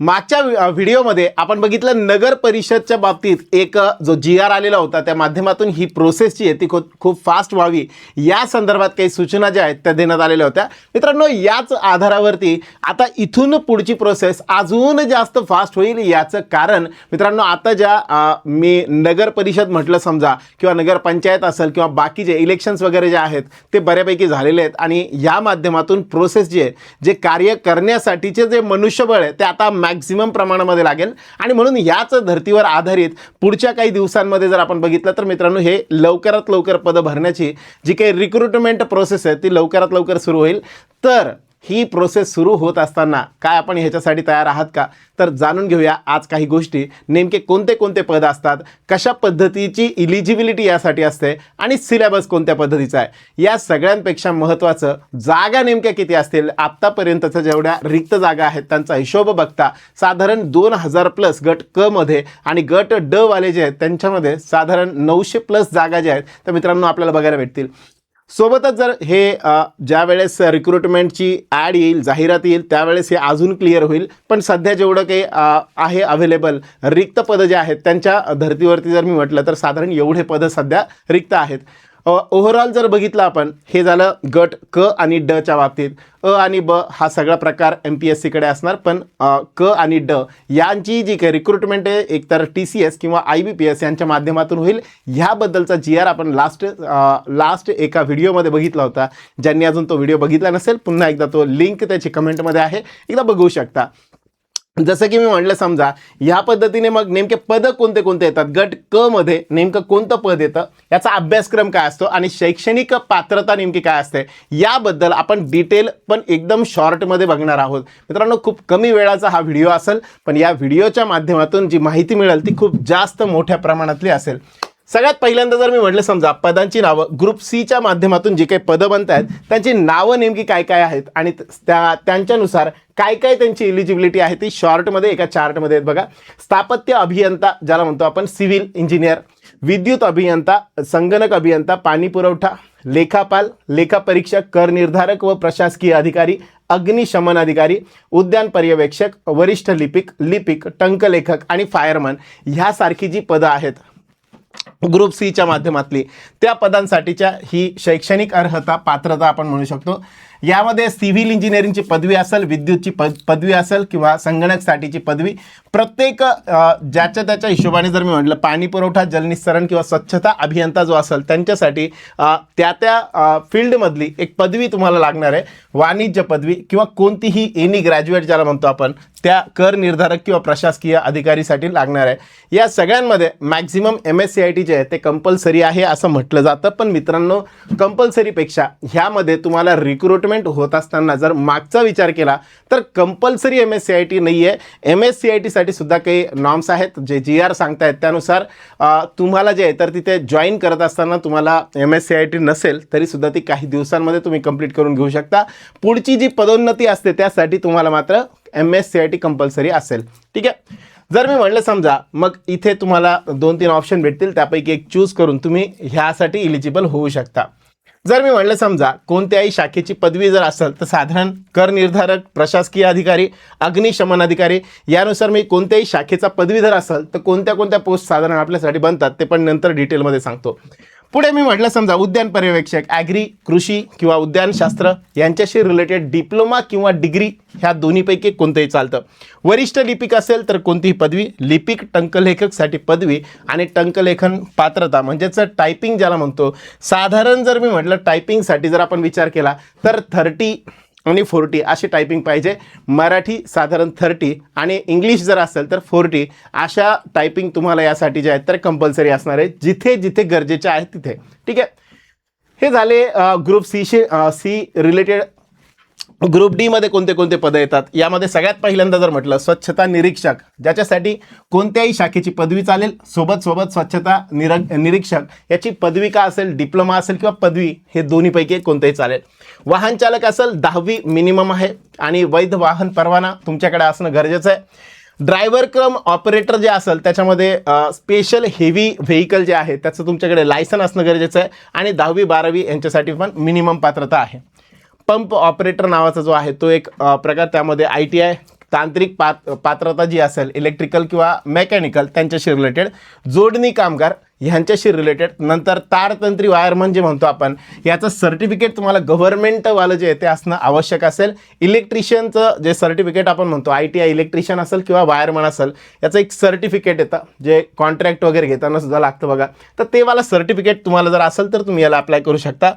मागच्या व्हिडिओमध्ये आपण बघितलं नगर परिषदच्या बाबतीत एक जो जी आर आलेला होता त्या माध्यमातून ही प्रोसेस जी आहे ती खूप खूप फास्ट व्हावी. या संदर्भात काही सूचना ज्या आहेत त्या देण्यात आलेल्या होत्या. मित्रांनो याच आधारावरती आता इथून पुढची प्रोसेस अजून जास्त फास्ट होईल याचं कारण मित्रांनो आता ज्या मी नगर परिषद म्हटलं समजा किंवा नगरपंचायत असेल किंवा बाकी जे इलेक्शन्स वगैरे जे आहेत ते बऱ्यापैकी झालेले आहेत. आणि या माध्यमातून प्रोसेस जे आहे जे कार्य करण्यासाठीचे जे मनुष्यबळ आहे ते आता मॅक्झिमम प्रमाणामध्ये लागेल. आणि म्हणून याच धर्तीवर आधारित पुढच्या काही दिवसांमध्ये जर आपण बघितलं तर मित्रांनो हे लवकरात लवकर पदं भरण्याची जी काही रिक्रुटमेंट प्रोसेस आहे ती लवकरात लवकर सुरू होईल. तर ही प्रोसेस सुरू होत असताना काय आपण ह्याच्यासाठी तयार आहात का? तर जाणून घेऊया आज काही गोष्टी. नेमके कोणते कोणते पद असतात? कशा पद्धतीची इलिजिबिलिटी यासाठी असते? आणि सिलेबस कोणत्या पद्धतीचा आहे? या सगळ्यांपेक्षा महत्त्वाचं जागा नेमक्या किती असतील? आत्तापर्यंतच्या जेवढ्या रिक्त जागा आहेत त्यांचा हिशोब बघता साधारण दोन हजार प्लस गट क मध्ये आणि गट ड वाले जे आहेत त्यांच्यामध्ये साधारण नऊशे प्लस जागा ज्या आहेत त्या मित्रांनो आपल्याला बघायला भेटतील. सोबतच जर हे ज्या वेळेस रिक्रुटमेंटची ॲड येईल जाहिरात येईल त्यावेळेस हे अजून क्लिअर होईल. पण सध्या जेवढं काही आहे अवेलेबल रिक्त पदं जे आहेत त्यांच्या धर्तीवरती जर मी म्हटलं तर साधारण एवढे पदं सध्या रिक्त आहेत. ओव्हरऑल जर बघितलं आपण हे झालं गट क आणि डच्या बाबतीत. अ आणि ब हा सगळा प्रकार एम पी एस सीकडे असणार पण क आणि ड यांची जी काही रिक्रुटमेंट आहे एकतर टी सी एस किंवा आय बी पी एस यांच्या माध्यमातून होईल. ह्याबद्दलचा जी आर आपण लास्ट लास्ट एका व्हिडिओमध्ये बघितला होता. ज्यांनी अजून तो व्हिडिओ बघितला नसेल पुन्हा एकदा तो लिंक त्याची कमेंटमध्ये आहे. एकदा बघू शकता. जसं की मी म्हटलं समजा ह्या पद्धतीने मग नेमके पद कोणते कोणते येतात? गट क मध्ये नेमकं कोणतं पद येतं? याचा अभ्यासक्रम काय असतो? आणि शैक्षणिक पात्रता नेमकी काय असते? याबद्दल आपण डिटेल पण एकदम शॉर्टमध्ये बघणार आहोत. मित्रांनो खूप कमी वेळाचा हा व्हिडिओ असेल पण या व्हिडिओच्या माध्यमातून जी माहिती मिळेल ती खूप जास्त मोठ्या प्रमाणातली असेल. सगळ्यात पहिल्यांदा जर मी म्हटलं समजा पदांची नावं ग्रुप सीच्या माध्यमातून जी काही पदं बनत आहेत त्यांची नावं नेमकी काय काय आहेत आणि त- त्या त्यांच्यानुसार काय काय त्यांची इलिजिबिलिटी आहे ती शॉर्टमध्ये एका चार्टमध्ये आहेत बघा. स्थापत्य अभियंता ज्याला म्हणतो आपण सिव्हिल इंजिनियर विद्युत अभियंता संगणक अभियंता पाणी पुरवठा लेखापाल लेखापरीक्षक कर निर्धारक व प्रशासकीय अधिकारी अग्निशमन अधिकारी उद्यान पर्यवेक्षक वरिष्ठ लिपिक लिपिक टंकलेखक आणि फायरमन ह्यासारखी जी पदं आहेत ग्रुप सीच्या माध्यमातली त्या पदांसाठीच्या ही शैक्षणिक अर्हता पात्रता आपण म्हणू शकतो. यामध्ये सिव्हिल इंजिनिअरिंगची पदवी असेल विद्युतची पद पदवी असेल किंवा संगणकसाठीची पदवी प्रत्येक ज्याच्या त्याच्या हिशोबाने जर मी म्हटलं पाणी पुरवठा जलनिस्सरण किंवा स्वच्छता अभियंता जो असेल त्यांच्यासाठी त्या त्या फील्डमधली एक पदवी तुम्हाला लागणार आहे. वाणिज्य पदवी किंवा कोणतीही एनी ग्रॅज्युएट ज्याला म्हणतो आपण त्या कर निर्धारक किंवा प्रशासकीय अधिकारीसाठी लागणार आहे. या सगळ्यांमध्ये maximum M S C I T जे आहे ते कंपल्सरी आहे असं म्हटलं जातं. पण मित्रांनो कंपल्सरीपेक्षा ह्यामध्ये तुम्हाला रिक्रुटमेंट होत असताना जर मागचा विचार केला तर compulsory M S C I T नाही आहे एम एस सी आय टीसाठी सुद्धा काही नॉर्म्स आहेत जे जी आर सांगतायत. त्यानुसार तुम्हाला जे आहे तर तिथे जॉईन करत असताना तुम्हाला M S C I T नसेल तरीसुद्धा ती काही दिवसांमध्ये तुम्ही कंप्लीट करून घेऊ शकता. पुढची जी पदोन्नती असते त्यासाठी तुम्हाला मात्र M S C I T compulsory असेल. ठीक आहे? जर मी म्हणलं समजा मग इथे तुम्हाला दोन तीन ऑप्शन भेटतील त्यापैकी एक चूज करून तुम्ही ह्यासाठी इलिजिबल होऊ शकता. जर मी म्हणलं समजा कोणत्याही शाखेची पदवी जर असेल तर साधारण कर निर्धारक प्रशासकीय अधिकारी अग्निशमन अधिकारी यानुसार मी कोणत्याही शाखेचा पदवीधर असेल तर कोणत्या कोणत्या पोस्ट साधारण आपल्यासाठी बनतात ते पण नंतर डिटेलमध्ये सांगतो. पुढे मी म्हटलं समजा उद्यान पर्यवेक्षक ॲग्री कृषी किंवा उद्यानशास्त्र यांच्याशी रिलेटेड डिप्लोमा किंवा डिग्री ह्या दोन्हीपैकी कोणतंही चालतं. वरिष्ठ लिपिक असेल तर कोणतीही पदवी लिपिक टंकलेखकसाठी पदवी आणि टंकलेखन पात्रता म्हणजेच टायपिंग ज्याला म्हणतो. साधारण जर मी म्हटलं टायपिंगसाठी जर आपण विचार केला तर थर्टी आणि फोर्टी अशी टायपिंग पाहिजे. मराठी साधारण थर्टी आणि इंग्लिश जर असेल तर फोर्टी अशा टायपिंग तुम्हाला यासाठी जे आहेत तर कंपल्सरी असणार आहे. जिथे जिथे गरजेचे आहेत तिथे. ठीक आहे? हे झाले ग्रुप सीशी सी रिलेटेड ग्रुप डीमध्ये कोणते कोणते पदं येतात? यामध्ये सगळ्यात पहिल्यांदा जर म्हटलं स्वच्छता निरीक्षक. ज्याच्यासाठी कोणत्याही शाखेची पदवी चालेल सोबत सोबत स्वच्छता निर निरीक्षक. याची पदवी का असेल डिप्लोमा असेल किंवा पदवी हे दोन्हीपैकी कोणतेही चालेल. वाहन चालक असेल दहावी मिनिमम आहे. आणि वैध वाहन परवाना तुमच्याकडे असणं गरजेचं आहे. ड्रायव्हर क्रम ऑपरेटर जे असेल त्याच्यामध्ये स्पेशल हेवी व्हेकल जे आहे त्याचं तुमच्याकडे लायसन असणं गरजेचं आहे. आणि दहावी बारावी यांच्यासाठी पण मिनिमम पात्रता आहे. पंप ऑपरेटर नावाचा जो आहे तो एक प्रकार त्यामध्ये आय टी आय तांत्रिक पात पात्रता जी असेल इलेक्ट्रिकल किंवा मेकॅनिकल त्यांच्याशी रिलेटेड जोडणी कामगार ह्यांच्याशी रिलेटेड नंतर तारतंत्री वायरमन जे म्हणजे म्हणतो आपण याचं सर्टिफिकेट तुम्हाला गव्हर्नमेंटवालं जे आहे ते असणं आवश्यक असेल. इलेक्ट्रिशियनचं जे सर्टिफिकेट आपण म्हणतो आय टी आय इलेक्ट्रिशियन असेल किंवा वायरमन असेल याचं एक सर्टिफिकेट येतं जे कॉन्ट्रॅक्ट वगैरे घेताना सुद्धा लागतं बघा. तर तेवाला सर्टिफिकेट तुम्हाला जर असेल तर तुम्ही याला अप्लाय करू शकता.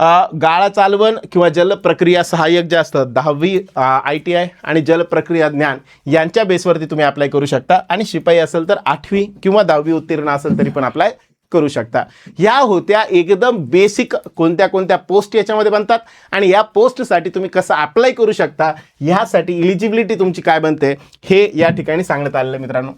गाळा चालवण किंवा जल प्रक्रिया सहाय्यक जे असतं दहावी आय टी आय आणि जल प्रक्रिया ज्ञान यांच्या बेसवरती तुम्ही अप्लाय करू शकता. आणि शिपाई असेल तर आठवी किंवा दहावी उत्तीर्ण असेल तरी पण अप्लाय करू शकता. ह्या होत्या एकदम बेसिक कोणत्या कोणत्या पोस्ट याच्यामध्ये बनतात आणि या पोस्टसाठी तुम्ही कसं अप्लाय करू शकता ह्यासाठी इलिजिबिलिटी तुमची काय बनते हे या ठिकाणी सांगण्यात आलेलं मित्रांनो.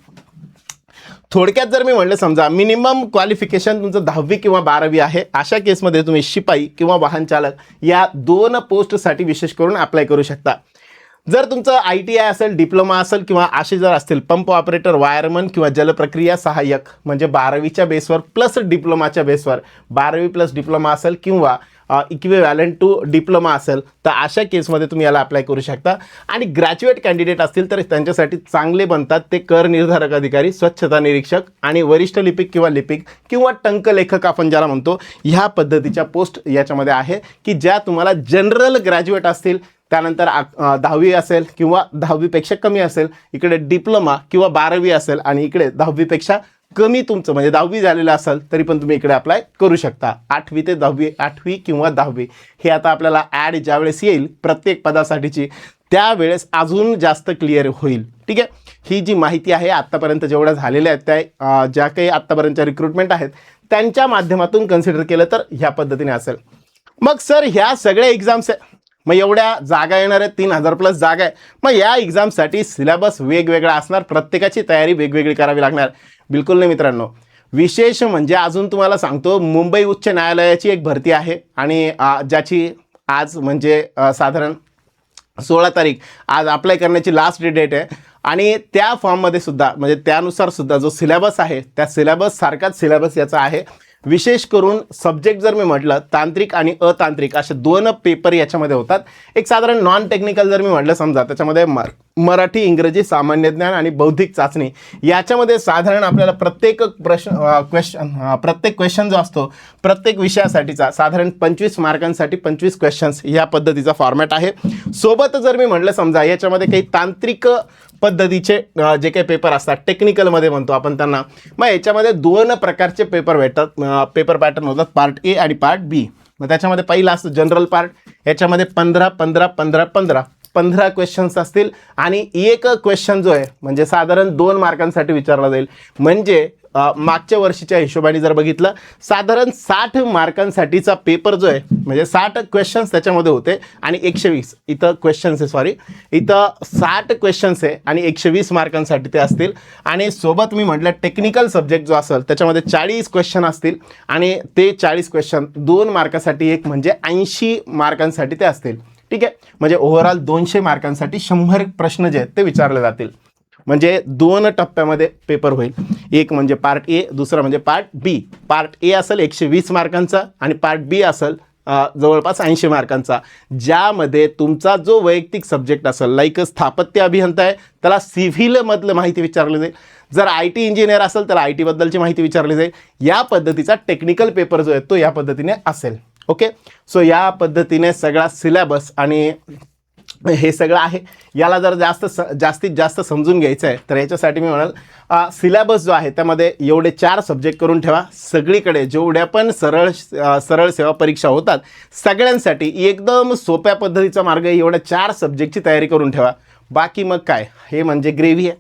थोडक्यात जर मी म्हणलं समजा मिनिमम क्वालिफिकेशन तुमचं दहावी किंवा बारावी आहे अशा केसमध्ये तुम्ही शिपाई किंवा वाहन चालक या दोन पोस्टसाठी विशेष करून अप्लाय करू शकता. जर तुमचं आय टी आय असेल डिप्लोमा असेल किंवा असे जर असतील पंप ऑपरेटर वायरमन किंवा जलप्रक्रिया सहाय्यक म्हणजे बारावीच्या बेसवर प्लस डिप्लोमाच्या बेसवर बारावी प्लस डिप्लोमा असेल किंवा इक्विवॅलंट टू डिप्लोमा असेल तर अशा केसमध्ये तुम्ही याला अप्लाय करू शकता. आणि ग्रॅज्युएट कॅन्डिडेट असतील तर त्यांच्यासाठी चांगले बनतात. ते कर निर्धारक अधिकारी स्वच्छता निरीक्षक आणि वरिष्ठ लिपिक किंवा लिपिक किंवा टंकलेखक आपण ज्याला म्हणतो ह्या पद्धतीच्या पोस्ट याच्यामध्ये आहे की ज्या तुम्हाला जनरल ग्रॅज्युएट असतील त्यानंतर आ- दहावी असेल किंवा दहावीपेक्षा कमी असेल इकडे डिप्लोमा किंवा बारावी असेल आणि इकडे दहावीपेक्षा कमी तुमचं म्हणजे दहावी झालेलं असेल तरी पण तुम्ही इकडे अप्लाय करू शकता. आठवी ते दहावी आठवी किंवा दहावी. हे आता आपल्याला ॲड ज्यावेळेस येईल प्रत्येक पदासाठीची त्यावेळेस अजून जास्त क्लिअर होईल. ठीक आहे? ही जी माहिती आहे आत्तापर्यंत जेवढ्या झालेल्या आहेत त्या ज्या काही आत्तापर्यंतच्या रिक्रुटमेंट आहेत त्यांच्या माध्यमातून कन्सिडर केलं तर ह्या पद्धतीने असेल. मग सर ह्या सगळ्या एक्झाम्स मग एवढ्या जागा येणार आहेत तीन हजार प्लस जागा आहे. मग या एक्झामसाठी सिलेबस वेगवेगळा असणार प्रत्येकाची तयारी वेगवेगळी करावी लागणार. बिलकुल नाही मित्रांनो. विशेष म्हणजे अजून तुम्हाला सांगतो मुंबई उच्च न्यायालयाची एक भरती आहे आणि ज्याची आज म्हणजे साधारण सोळा तारीख आज अप्लाय करण्याची लास्ट डेट आहे. आणि त्या फॉर्ममध्ये सुद्धा म्हणजे त्यानुसार सुद्धा जो सिलेबस आहे त्या सिलेबस सारखाच सिलेबस याचा आहे. विशेष करून सब्जेक्ट जर मी म्हटलं तांत्रिक आणि अतांत्रिक असे दोन पेपर याच्यामध्ये होतात. एक साधारण नॉन टेक्निकल जर मी म्हटलं समजा त्याच्यामध्ये मर मराठी इंग्रजी सामान्य ज्ञान आणि बौद्धिक चाचणी याच्यामध्ये साधारण आपल्याला प्रत्येक प्रश्न क्वेश्चन प्रत्येक क्वेश्चन जो असतो प्रत्येक विषयासाठीचा साधारण पंचवीस मार्कांसाठी पंचवीस क्वेश्चन्स या पद्धतीचा फॉर्मॅट आहे. सोबत जर मी म्हटलं समजा याच्यामध्ये काही तांत्रिक पद्धतीचे जे काही पेपर असतात टेक्निकलमध्ये म्हणतो आपण त्यांना. मग याच्यामध्ये दोन प्रकारचे पेपर भेटतात. पेपर पॅटर्न होतात पार्ट ए आणि पार्ट बी मग त्याच्यामध्ये पहिला असतं जनरल पार्ट याच्यामध्ये पंधरा पंधरा पंधरा पंधरा. पंधरा क्वेश्चन्स असतील आणि एक क्वेश्चन जो आहे म्हणजे साधारण दोन मार्कांसाठी विचारला जाईल. म्हणजे मागच्या वर्षीच्या हिशोबाने जर बघितलं साधारण साठ मार्कांसाठीचा पेपर जो आहे म्हणजे साठ क्वेश्चन्स त्याच्यामध्ये होते आणि एकशे वीस. इथं क्वेश्चन्स आहे सॉरी इथं साठ क्वेश्चन्स आहे आणि एकशे वीस मार्कांसाठी ते असतील. आणि सोबत मी म्हटलं टेक्निकल सब्जेक्ट जो असेल त्याच्यामध्ये चाळीस क्वेश्चन असतील आणि ते चाळीस क्वेश्चन दोन मार्कासाठी एक म्हणजे ऐंशी मार्कांसाठी ते असतील. ठीक आहे? म्हणजे ओव्हरऑल दोनशे मार्कांसाठी शंभर प्रश्न जे आहेत ते विचारले जातील. म्हणजे दोन टप्प्यामध्ये पेपर होईल. एक म्हणजे पार्ट ए दुसरा म्हणजे पार्ट बी पार्ट ए असेल एकशे वीस मार्कांचा आणि पार्ट बी असेल जवळपास ऐंशी मार्कांचा. ज्यामध्ये तुमचा जो वैयक्तिक सब्जेक्ट असेल लाईक स्थापत्य अभियंता आहे त्याला सिव्हिलमधलं माहिती विचारली जाईल. जर आय टी इंजिनियर असेल तर आय टीबद्दलची माहिती विचारली जाईल. या पद्धतीचा टेक्निकल पेपर जो आहे तो या पद्धतीने असेल. ओके सो या पद्धतीने सगळा सिलेबस आणि हे सगळं आहे. याला जर जास्त स जास्तीत जास्त समजून घ्यायचं आहे तर याच्यासाठी मी म्हणाल सिलेबस जो आहे त्यामध्ये एवढे चार सब्जेक्ट करून ठेवा. सगळीकडे जेवढ्या पण सरळ सरळ सेवा परीक्षा होतात सगळ्यांसाठी एकदम सोप्या पद्धतीचा मार्ग एवढ्या चार सब्जेक्टची तयारी करून ठेवा. बाकी मग काय? हे म्हणजे ग्रेव्ही आहे.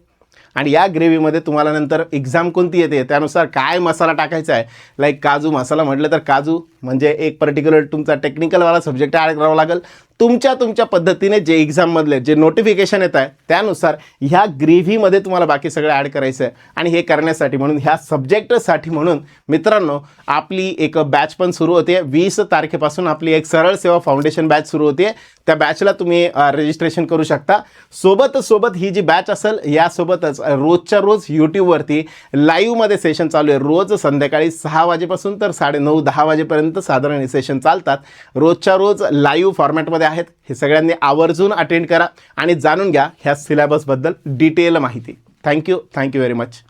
आणि या ग्रेव्हीमध्ये तुम्हाला नंतर एक्झाम कोणती येते? त्यानुसार काय मसाला टाकायचा आहे? लाईक काजू मसाला म्हटलं तर काजू म्हणजे एक पर्टिक्युलर तुमचा टेक्निकलवाला सब्जेक्ट ॲड करावा लागेल. तुमच्या तुमच्या पद्धतीने जे एक्झाममधले जे नोटिफिकेशन येत आहे त्यानुसार ह्या ग्रेव्हीमध्ये तुम्हाला बाकी सगळं ॲड करायचं आहे. आणि हे करण्यासाठी म्हणून ह्या सब्जेक्टसाठी म्हणून मित्रांनो आपली एक बॅच पण सुरू होते. वीस तारखेपासून आपली एक सरळ सेवा फाउंडेशन बॅच सुरू होते. त्या बॅचला तुम्ही रजिस्ट्रेशन करू शकता. सोबत सोबत ही जी बॅच असेल यासोबतच रोजच्या रोज यूट्यूबवरती लाईव्हमध्ये सेशन चालू आहे. रोज संध्याकाळी सहा वाजेपासून तर साडे नऊ दहा वाजेपर्यंत वाजेपर्यंत साधारण हे सेशन चालतात. रोजच्या रोज लाईव्ह फॉर्मॅटमध्ये आहेत. हे सगळ्यांनी आवर्जून अटेंड करा आणि जाणून घ्या ह्या सिलेबसबद्दल डिटेल माहिती. Thank you thank you very much